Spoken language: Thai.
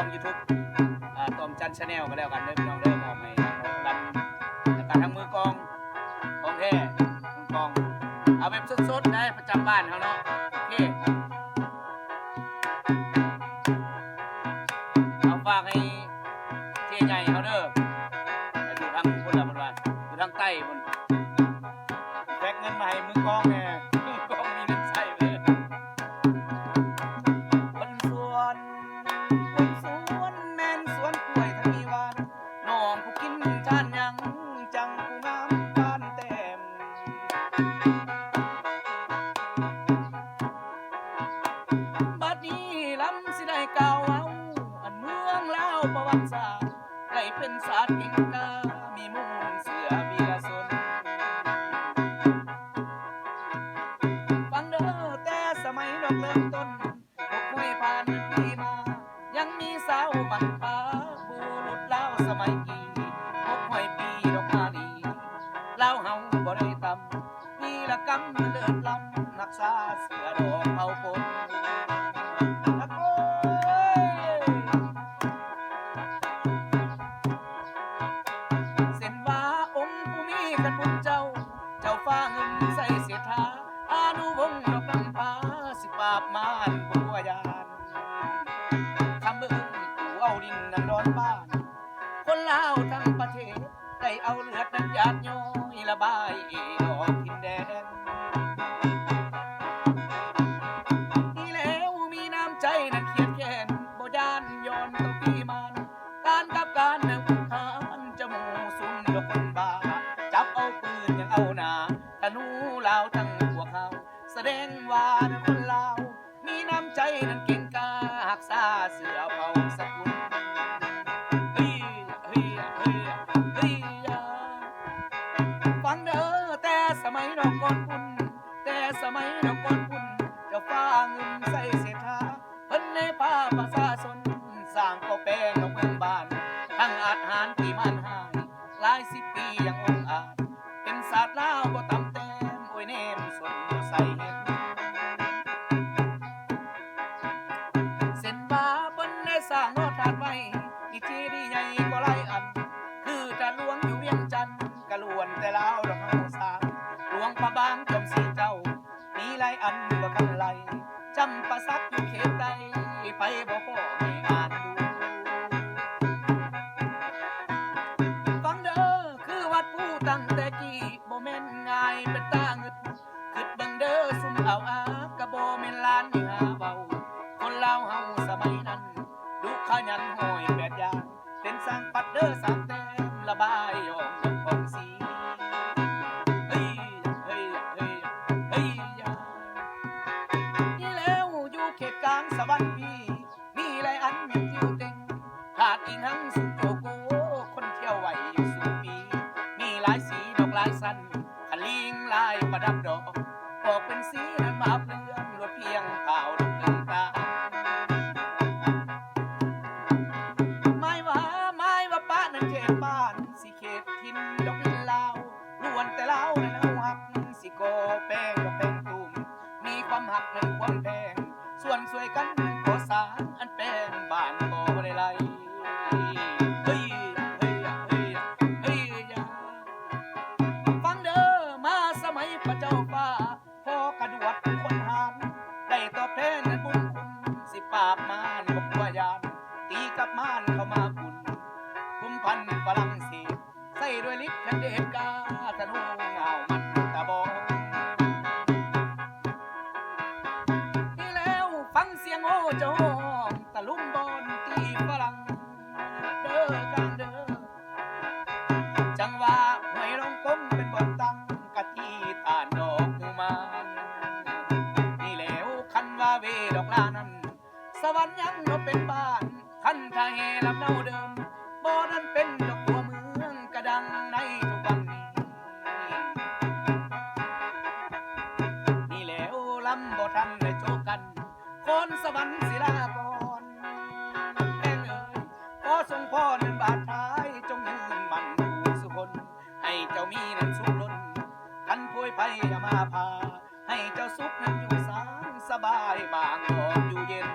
่อง YouTube อ่าตอมจันชาแนลก็แล้วกันเด้อพี่น้องเด้อมอบให้ทางลำแล้วก็ทางมือกองของแท้มือกอง เอาแบบสดๆได้ประจำบ้านเขาเนาะโอเคเอาฝากให้เจ๊ใหญ่เขาเด้ออยู่ทางพุ่นละพุ่นว่าอยู่ทางใต้พุ่นแบกเงินมาให้มือกองแน่มื วประวัติศาไหลเป็นศาสตร์เก่งกา ออกทินแดนนี่แล้วมีน้ำใจนั้นเขียนแค้นบ่ยานย้อนต่อปีมัน การกับการแนวขานจมูกซุ่มดอกคนบ้าจับเอาปืนยังเอาหนาธนูลาวทั้งพวกเขาแสดงว่านะคนลาว มีน้ำใจนั้นเก่งกาหักษาเสือเผา แต่สมัยดอกก่อนปุ่นจะฟ้าเงินใส่เศรษฐาเพิ่นในผ้าประชาชนสร้างก็แปลงดอกเมืองบ้าน ทั้งอาหารที่มันหายหลายสิบปียังองอาจ เป็นศาสตร์ลาวบ่ตำแต้มโอ้ยเนมสนบ่ใส่เห็ดเส้นบาเพิ่นได้สร้างโนทานไว้อีกที ไหลจำประสักอยู่เขตใดไปบ่พอม่อ่านดูฟังเด้อคือวัดผู้ตั้งแต่กี้บ่แม่นง่ายเป็นตาเงึดคิดบิ่งเด้อซุ่มเอาอากะบ่แม่นลานนี่หาเบาคนลาวเฮาสมัยนั้นดุขยันห้อยแปดอย่างเป็นสร้างปัดเด้อสามแต้ สวรรค์มีมีหลายอันมีจิวเต็งขาดอีหังสุดโจโกคนเที่ยวไหวอยู่สูมีมีหลายสีดอกหลายสันขลิงลายประดับดอกบอกเป็นสี ด้วยลิปคันเดชกาธนูเงามันตะบองนี่แล้วฟังเสียงโอ้จองตะลุมบอลตีฝรั่งเด้อกลางเด้อจังว่าหวยลงกลมเป็นบทตั้งกะทีตานดอกมูมานี่แล้วคันว่าเวดอกลานั้น สวรรค์ยังบ่เป็นบ้านคันทาเฮลำเนาเดิมบ่นั้นเป็น ล้ำบ่ทันได้โจกันคนสวรรค์ศิลากรแม่งเอ๋ยขอทรงพ่อนั้นบาดท้ายจงยืนมันอยู่สุคนให้เจ้ามีนั้นสุขล้นคันโพยไพ่มาพา ให้เจ้าสุขนั้นอยู่สางสบายบางบ่เย็น